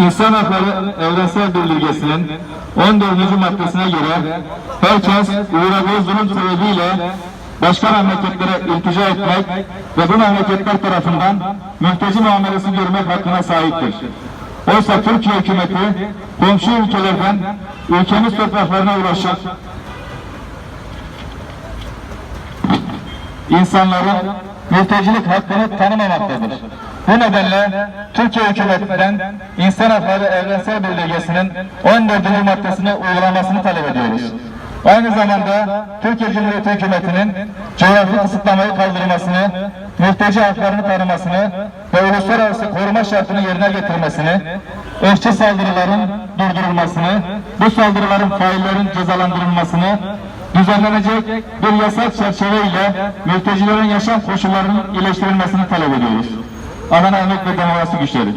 İnsan Hakları Evrensel Bildirgesi'nin 14. maddesine göre herkes uğradığı zulüm sebebiyle başka memleketlere iltica etmek ve bu memleketler tarafından mülteci muamelesi görmek hakkına sahiptir. Oysa Türkiye hükümeti komşu ülkelerden ülkemiz topraklarına ulaşıp insanların mültecilik hakkını tanımamaktadır. Bu nedenle Türkiye hükümetinden İnsan Hakları Evrensel Bildirgesi'nin 14. maddesini uygulamasını talep ediyoruz. Aynı zamanda Türkiye Cumhuriyeti Hükümeti'nin coğrafi kısıtlamayı kaldırmasını, mülteci haklarını tanımasını ve uluslararası koruma şartını yerine getirmesini, eşçi saldırıların durdurulmasını, bu saldırıların faillerin cezalandırılmasını, düzenlenecek bir yasal çerçeveyle mültecilerin yaşam koşullarının iyileştirilmesini talep ediyoruz. Adana Emek ve Demokrasi Güçleri.